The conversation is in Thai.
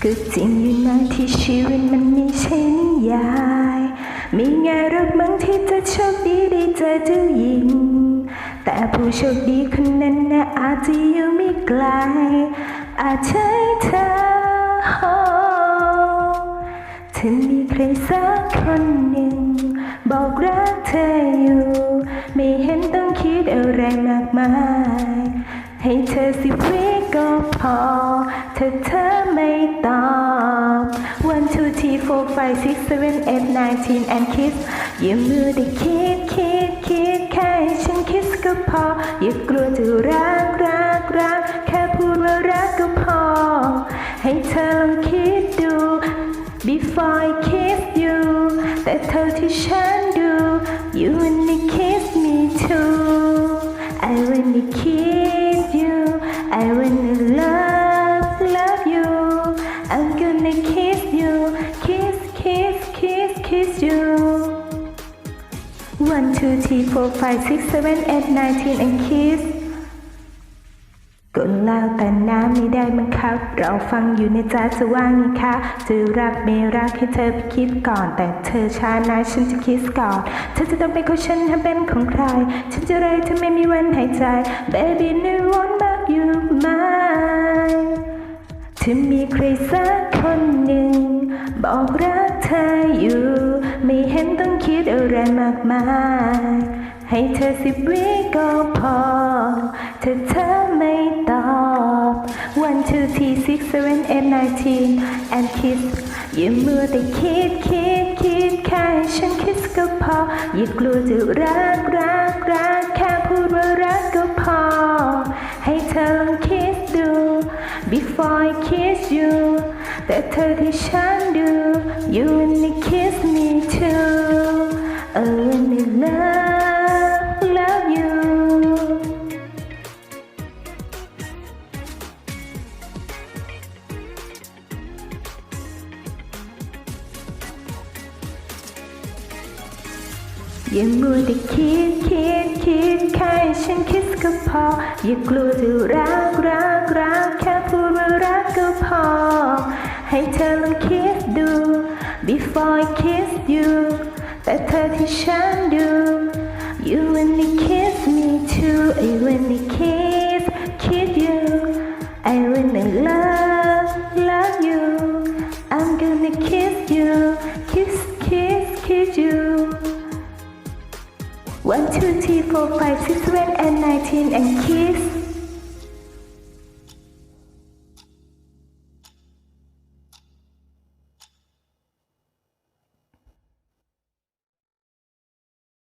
ก็จริงอยู่นะที่ชีวิตมันไม่ใช่นิยาย มีไงหรักมั้งที่จะโชคดีได้เจอเจ้าหญิง แต่ผู้โชคดีคนนั้นนะอาจจะอยู่ไม่ไกล อาจใช่เธอถ้ามี ใครสักคนหนึ่ง บอกรักเธออยู่ ไม่เห็นต้องคิดอะไรมากมาย ให้เธอสิบวิก็พอ ถ้าเธอไม่ตอบ one two three four five six seven eight nine ten and kiss อย่ามือได้คิดคิดคิดแค่ฉันคิดก็พอ อย่ากลัวจะรักรักรักแค่พูดว่ารักก็พอ ให้เธอลองคิด Before I kiss you, the thought you shall do. You only kiss me too. I wanna kiss you. I wanna love, love you. I'm gonna kiss you, kiss, kiss, kiss, kiss you. One, two, three, four, five, six, seven, eight, nineteen, and kiss. ก็แล้วแต่น้ำไม่ได้บังคับ เราฟังอยู่ในใจจะว่าไงคะจะรักไม่รักให้เธอไปคิดก่อน แต่เธอช้านะฉันจะคิดก่อน เธอจะต้องเป็นของฉันถ้าเป็นของใคร ฉันจะไรเธอไม่มีวันหายใจ baby no one but you mine ถ้ามีใครสักคนหนึ่ง บอกรักเธออยู่ ไม่เห็นต้องคิดอะไรมากมาย ให้เธอสิบวิก็พอถ้าเธอไม่ตอบ one two three six seven eight nine ten and kiss อย่ามัวแต่คิดคิดคิดแค่ให้ฉันคิดก็พอ อย่ากลัวจะรักรักรักแค่พูดว่ารักก็พอ ให้เธอลองคิดดู before I kiss you แต่เธอที่ฉันดู อย่ามัวแต่คิดคิดคิดแค่ให้ฉันคิดก็พอ อย่ากลัวจะรักรักรักแค่พูดว่ารักก็พอ ให้เธอลองคิดดู before I kiss you แต่เธอที่ฉันดู you wanna kiss me too I wanna kiss kiss you I wanna love love you I'm gonna kiss you kiss kiss kiss you One, two, three, four, five, six, seven, and nineteen, and kiss.